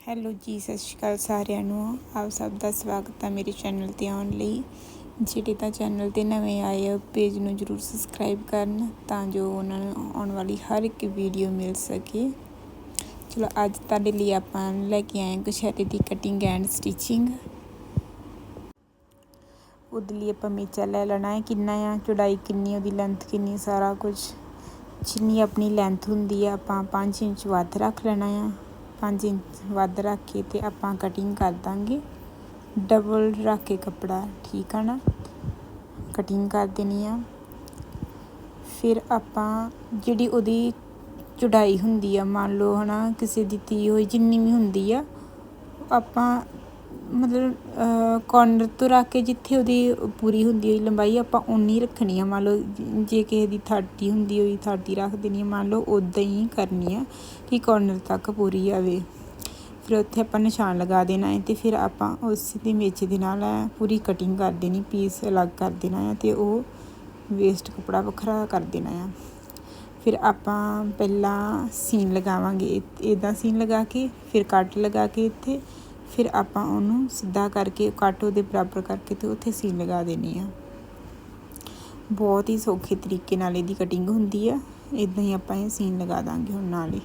Hello ਜੀ, ਸਤਿ ਸ਼੍ਰੀ ਅਕਾਲ ਸਾਰਿਆਂ ਨੂੰ। ਆਪ ਸਭ ਦਾ ਸਵਾਗਤ ਹੈ ਮੇਰੇ ਚੈਨਲ ਤੇ ਆਉਣ ਲਈ। ਜਿਹੜੇ ਤਾਂ ਚੈਨਲ ਤੇ ਨਵੇਂ ਆਏ ਆ, ਪੇਜ ਨੂੰ ਜਰੂਰ ਸਬਸਕ੍ਰਾਈਬ ਕਰਨ ਤਾਂ ਜੋ ਉਹਨਾਂ ਨੂੰ ਆਉਣ ਵਾਲੀ ਹਰ ਇੱਕ ਵੀਡੀਓ ਮਿਲ ਸਕੇ। ਚਲੋ, ਅੱਜ ਤੁਹਾਡੇ ਲਈ ਆਪਾਂ ਲੈ ਕੇ ਆਏ ਹਾਂ ਕੁਸ਼ੈਰੇ ਦੀ ਕਟਿੰਗ ਐਂਡ ਸਟਿਚਿੰਗ ਉਹਦੇ ਲਈ ਆਪਾਂ ਮੇਚਾ ਲੈ ਲੈਣਾ ਹੈ। ਕਿੰਨਾ ਆ? ਚੌੜਾਈ ਕਿੰਨੀ, ਉਹਦੀ ਲੈਂਥ ਕਿੰਨੀ, ਸਾਰਾ ਕੁਝ ਜਿੰਨੀ ਆਪਣੀ ਲੈਂਥ ਹੁੰਦੀ ਆ, ਆਪਾਂ 5 ਇੰਚ ਵੱਧ ਰੱਖ ਲੈਣਾ ਆ। 5 ਇੰਚ ਵੱਧ ਰੱਖ ਕੇ ਤੇ ਆਪਾਂ ਕਟਿੰਗ ਕਰ ਦਾਂਗੇ। ਡਬਲ ਰੱਖ ਕੇ ਕੱਪੜਾ, ਠੀਕ ਆ ਨਾ? ਕਟਿੰਗ ਕਰ ਦੇਣੀ ਆ। ਫਿਰ ਆਪਾਂ ਜਿਹੜੀ ਉਹਦੀ ਚੌੜਾਈ ਹੁੰਦੀ ਆ, ਮੰਨ ਲਓ ਹਨਾ, ਕਿਸੇ ਦੀ ਤੀ ਹੋਈ, ਜਿੰਨੀ ਵੀ ਹੁੰਦੀ ਆ, ਆਪਾਂ ਮਤਲਬ ਕੋਰਨਰ ਤੋਂ ਰੱਖ ਕੇ ਜਿੱਥੇ ਉਹਦੀ ਪੂਰੀ ਹੁੰਦੀ ਹੋਈ ਲੰਬਾਈ ਆਪਾਂ ਉਨੀ ਰੱਖਣੀ ਆ, ਮੰਨ ਲਓ ਜੇ ਕਿਸੇ ਦੀ 30 ਹੁੰਦੀ ਹੋਈ 30 ਰੱਖ ਦੇਣੀ ਆ, ਮੰਨ ਲਓ ਉਦਾਂ ਹੀ ਕਰਨੀ ਆ ਕਿ ਕੋਰਨਰ ਤੱਕ ਪੂਰੀ ਆਵੇ। ਫਿਰ ਉੱਥੇ ਆਪਾਂ ਨਿਸ਼ਾਨ ਲਗਾ ਦੇਣਾ ਹੈ ਤੇ ਫਿਰ ਆਪਾਂ ਉਸ ਦੇ ਮੇਚੇ ਦੇ ਨਾਲ ਪੂਰੀ ਕਟਿੰਗ ਕਰ ਦੇਣੀ ਪੀਸ ਅਲੱਗ ਕਰ ਦੇਣਾ ਹੈ ਤੇ ਉਹ ਵੇਸਟ ਕਪੜਾ ਵੱਖਰਾ ਕਰ ਦੇਣਾ ਆ ਫਿਰ ਆਪਾਂ ਪਹਿਲਾਂ ਸੀਨ ਲਗਾਵਾਂਗੇ ਇਦਾਂ ਸੀਨ ਲਗਾ ਕੇ, ਫਿਰ ਕੱਟ ਲਗਾ ਕੇ ਇੱਥੇ ਫਿਰ ਆਪਾਂ ਉਹਨੂੰ ਸਿੱਧਾ ਕਰਕੇ ਕੱਟ ਉਹਦੇ ਬਰਾਬਰ ਕਰਕੇ ਤੇ ਉੱਥੇ ਸੀਨ ਲਗਾ ਦੇਣੀ ਆ ਬਹੁਤ ਹੀ ਸੌਖੇ ਤਰੀਕੇ ਨਾਲ ਇਹਦੀ ਕਟਿੰਗ ਹੁੰਦੀ ਆ। ਇਦਾਂ ਹੀ ਆਪਾਂ ਇਹ ਸੀਨ ਲਗਾ ਦਾਂਗੇ ਹੁਣ ਨਾਲ ਹੀ।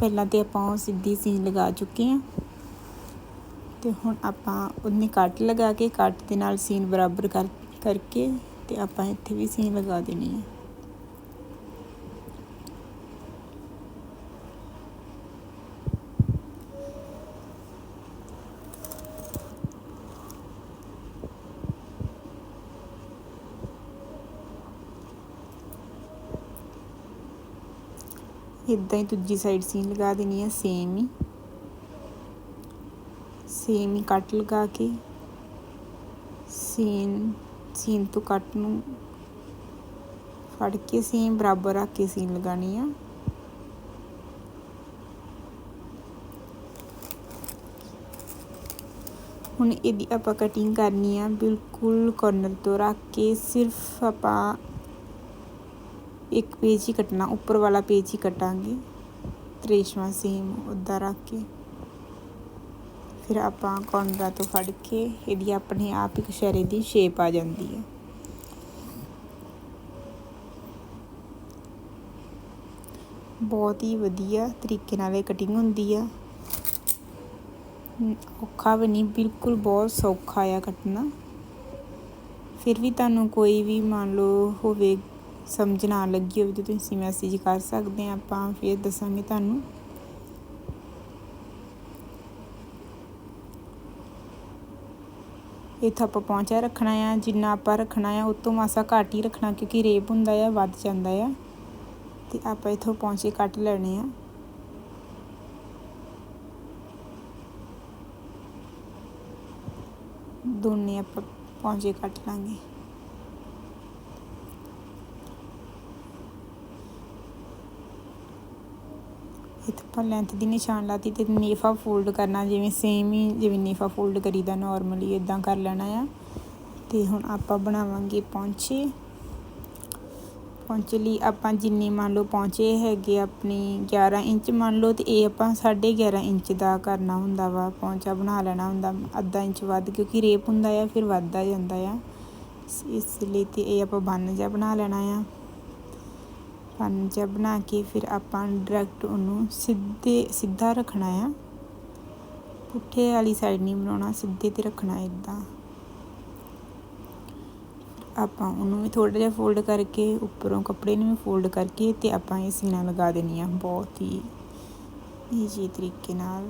ਪਹਿਲਾਂ ਤੇ ਆਪਾਂ ਉਹ ਸਿੱਧੀ ਸੀਨ ਲਗਾ ਚੁੱਕੇ ਆ ਤੇ ਹੁਣ ਆਪਾਂ ਉਹਨੇ ਕੱਟ ਲਗਾ ਕੇ ਕੱਟ ਦੇ ਨਾਲ ਸੀਨ ਬਰਾਬਰ ਕਰ, ਕਰਕੇ ਤੇ ਆਪਾਂ ਇੱਥੇ ਵੀ ਸੀਨ ਲਗਾ ਦੇਣੀ ਆ। ਇਦਾਂ ਹੀ ਦੂਜੀ ਸਾਈਡ ਸੀਨ ਲਗਾ ਦੇਣੀ ਹੈ ਸੇਮ ਹੀ। ਸੇਮ ਹੀ ਕੱਟ ਲਗਾ ਕੇ। ਸੀਨ ਸੀਨ ਤੋਂ ਕੱਟ ਨੂੰ ਫੜ ਕੇ ਸੇਮ ਬਰਾਬਰ ਰੱਖ ਕੇ ਸੀਨ ਲਗਾਣੀ ਆ। ਹੁਣ ਇਹਦੀ ਆਪਾਂ ਕਟਿੰਗ ਕਰਨੀ ਆ, ਬਿਲਕੁਲ ਕੋਰਨਰ ਤੋਂ ਰੱਖ ਕੇ ਸਿਰਫ ਆਪਾਂ ਇੱਕ ਪੇਜ ਹੀ ਕੱਟਣਾ, ਉੱਪਰ ਵਾਲਾ ਪੇਜ ਹੀ ਕਟਾਂਗੇ। ਤਰੇਸ਼ਵਾ ਸੇਮ ਉੱਦਾਂ ਰੱਖ ਕੇ। ਫਿਰ ਆਪਾਂ ਕੌਨਰਾ ਤੋਂ ਫੜ ਕੇ ਇਹਦੀ ਆਪਣੇ ਆਪ ਇੱਕ ਸ਼ਰੇ ਦੀ ਸ਼ੇਪ ਆ ਜਾਂਦੀ ਹੈ। ਬਹੁਤ ਹੀ ਵਧੀਆ ਤਰੀਕੇ ਨਾਲ ਇਹ ਕਟਿੰਗ ਹੁੰਦੀ ਆ। ਔਖਾ ਵੀ ਨਹੀਂ, ਬਿਲਕੁਲ ਬਹੁਤ ਸੌਖਾ ਆ ਕੱਟਣਾ। ਫਿਰ ਵੀ ਤੁਹਾਨੂੰ ਕੋਈ ਵੀ ਮੰਨ ਲਓ ਹੋਵੇ ਸਮਝ ਨਾ ਲੱਗੀ ਹੋਵੇ ਤਾਂ ਤੁਸੀਂ ਮੈਸੇਜ ਕਰ ਸਕਦੇ ਆ ਆਪਾਂ, ਫਿਰ ਦੱਸਾਂਗੇ ਤੁਹਾਨੂੰ। ਇੱਥੇ ਆਪਾਂ ਪਹੁੰਚਿਆ ਰੱਖਣਾ ਆ, ਜਿੰਨਾ ਆਪਾਂ ਰੱਖਣਾ ਆ ਉਸ ਤੋਂ ਮਾਸਾ ਘੱਟ ਹੀ ਰੱਖਣਾ, ਕਿਉਂਕਿ ਰੇਪ ਹੁੰਦਾ ਆ, ਵੱਧ ਜਾਂਦਾ ਆ। ਤੇ ਆਪਾਂ ਇੱਥੋਂ ਪਹੁੰਚੇ, ਕੱਟ ਲੈਣੇ ਆ। ਦੋਨੇ ਆਪਾਂ ਪਹੁੰਚੇ, ਕੱਟ ਲਾਂਗੇ। ਇੱਥੇ ਆਪਾਂ ਲੈਂਥ ਦੀ ਨਿਸ਼ਾਨ ਲਾਤੀ ਤੇ ਨੀਫਾ ਫੋਲਡ ਕਰਨਾ, ਜਿਵੇਂ ਸੇਮ ਹੀ ਜਿਵੇਂ ਨੀਫਾ ਫੋਲਡ ਕਰੀਦਾ ਨਾਰਮਲੀ ਇਦਾਂ ਕਰ ਲੈਣਾ ਆ। ਤੇ ਹੁਣ ਆਪਾਂ ਬਣਾਵਾਂਗੇ ਪੌਂਚੇ। ਪੌਂਚੇ ਲਈ ਆਪਾਂ ਜਿੰਨੀ ਮੰਨ ਲਓ ਪੌਂਚੇ ਹੈਗੇ ਆਪਣੀ 11 ਇੰਚ ਮੰਨ ਲਓ, ਤੇ ਇਹ ਆਪਾਂ 11.5 ਇੰਚ ਦਾ ਕਰਨਾ ਹੁੰਦਾ ਵਾ। ਪੌਂਚਾ ਬਣਾ ਲੈਣਾ ਹੁੰਦਾ, ਅੱਧਾ ਇੰਚ ਵੱਧ, ਕਿਉਂਕਿ ਰੇਪ ਹੁੰਦਾ ਆ, ਫਿਰ ਵੱਧਦਾ ਜਾਂਦਾ ਆ। ਇਸ ਲਈ ਤੇ ਇਹ ਆਪਾਂ ਬੰਨ ਜਾ ਬਣਾ ਲੈਣਾ ਆ। ਪੰਜਾ ਬਣਾ ਕੇ ਫਿਰ ਆਪਾਂ ਡਾਇਰੈਕਟ ਉਹਨੂੰ ਸਿੱਧੇ, ਸਿੱਧਾ ਰੱਖਣਾ ਆ। ਪੁੱਠੇ ਵਾਲੀ ਸਾਈਡ ਨਹੀਂ ਬਣਾਉਣਾ, ਸਿੱਧੇ ਤੇ ਰੱਖਣਾ ਇਦਾਂ ਆਪਾਂ ਉਹਨੂੰ ਵੀ ਥੋੜਾ ਜਿਹਾ ਫੋਲਡ ਕਰਕੇ, ਉੱਪਰੋਂ ਕੱਪੜੇ ਨੂੰ ਵੀ ਫੋਲਡ ਕਰਕੇ ਤੇ ਆਪਾਂ ਇਹ ਸੀਨਾ ਲਗਾ ਦੇਣੀ ਆ ਬਹੁਤ ਹੀ ਈਜੀ ਤਰੀਕੇ ਨਾਲ।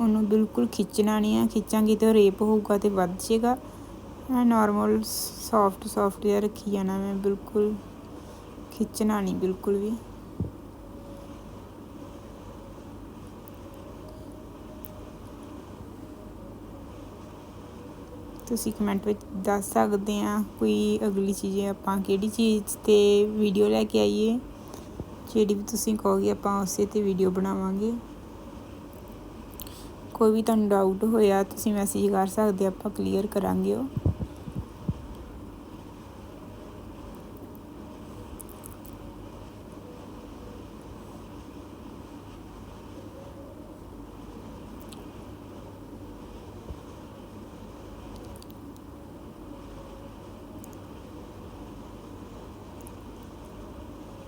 ਉਹਨੂੰ ਬਿਲਕੁਲ ਖਿੱਚਣਾ ਨਹੀਂ ਆ, ਖਿੱਚਾਂਗੇ ਤੇ ਰੇਪ ਹੋਊਗਾ ਤੇ ਵੱਧ ਜਾਏਗਾ ਮੈਂ ਨਾਰਮਲ ਸੌਫਟ ਸੌਫਟ ਜਿਹਾ ਰੱਖੀ ਜਾਣਾ ਮੈਂ ਬਿਲਕੁਲ। ਖਿੱਚਣਾ ਨਹੀਂ, ਬਿਲਕੁਲ ਵੀ। ਤੁਸੀਂ ਕਮੈਂਟ ਵਿੱਚ ਦੱਸ ਸਕਦੇ ਆ ਕੋਈ ਅਗਲੀ ਚੀਜ਼ ਆਪਾਂ ਕਿਹੜੀ ਚੀਜ਼ ਤੇ ਵੀਡੀਓ ਲੈ ਕੇ ਆਈਏ, ਜਿਹੜੀ ਵੀ ਤੁਸੀਂ ਕਹੋਗੇ ਆਪਾਂ ਉਸੇ ਤੇ ਵੀਡੀਓ ਬਣਾਵਾਂਗੇ। ਕੋਈ ਵੀ ਤੁਹਾਨੂੰ ਡਾਊਟ ਹੋਇਆ, ਤੁਸੀਂ ਮੈਸੇਜ ਕਰ ਸਕਦੇ ਆਪਾਂ ਕਲੀਅਰ ਕਰਾਂਗੇ ਉਹ।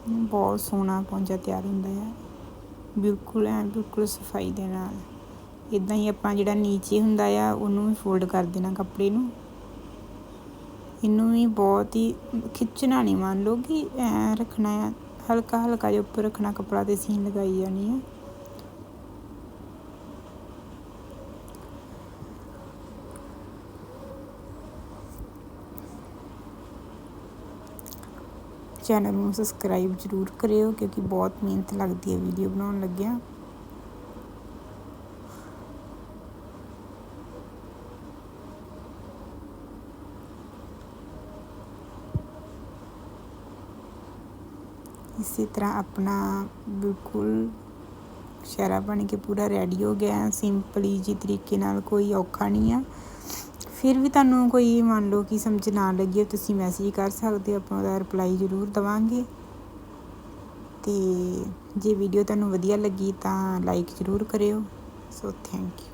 ਬਹੁਤ ਸੋਹਣਾ ਪੌਂਚਾ ਤਿਆਰ ਹੁੰਦਾ ਆ। ਬਿਲਕੁਲ ਐ ਬਿਲਕੁਲ ਸਫ਼ਾਈ ਦੇ ਨਾਲ। ਇਦਾਂ ਹੀ ਆਪਾਂ ਜਿਹੜਾ ਨੀਚੇ ਹੁੰਦਾ ਆ, ਉਹਨੂੰ ਵੀ ਫੋਲਡ ਕਰ ਦੇਣਾ ਕੱਪੜੇ ਨੂੰ। ਇਹਨੂੰ ਵੀ ਬਹੁਤ ਹੀ ਖਿੱਚਣਾ ਨਹੀਂ ਮੰਨ ਲਓ ਕਿ ਐ ਰੱਖਣਾ ਆ। ਹਲਕਾ ਹਲਕਾ ਜਿਹਾ ਉੱਪਰ ਰੱਖਣਾ, ਕੱਪੜਾ ਤੇ ਸੀਨ ਲਗਾਈ ਜਾਣੀ ਆ। ਚੈਨਲ ਨੂੰ ਸਬਸਕ੍ਰਾਈਬ ਜ਼ਰੂਰ ਕਰਿਓ ਕਿਉਂਕਿ ਬਹੁਤ ਮਿਹਨਤ ਲੱਗਦੀ ਹੈ ਵੀਡੀਓ ਬਣਾਉਣ ਲੱਗਿਆ। ਇਸੇ ਤਰ੍ਹਾਂ ਆਪਣਾ ਬਿਲਕੁਲ ਸ਼ਰਾ ਬਣ ਕੇ ਪੂਰਾ ਰੈਡੀ ਹੋ ਗਿਆ। ਸਿੰਪਲੀ ਜੀ ਤਰੀਕੇ ਨਾਲ ਕੋਈ ਔਖਾ ਨਹੀਂ ਆ। ਫਿਰ ਵੀ ਤੁਹਾਨੂੰ ਕੋਈ ਮੰਨ ਲਓ ਕਿ ਸਮਝ ਨਾ ਲੱਗੀ ਤੁਸੀਂ ਮੈਸੇਜ ਕਰ ਸਕਦੇ ਹੋ, ਆਪਾਂ ਉਹਦਾ ਰਿਪਲਾਈ ਜ਼ਰੂਰ ਦਵਾਂਗੇ। ਤੇ ਜੇ ਵੀਡੀਓ ਤੁਹਾਨੂੰ ਵਧੀਆ ਲੱਗੀ ਤਾਂ ਲਾਈਕ ਜ਼ਰੂਰ ਕਰਿਓ। So thank you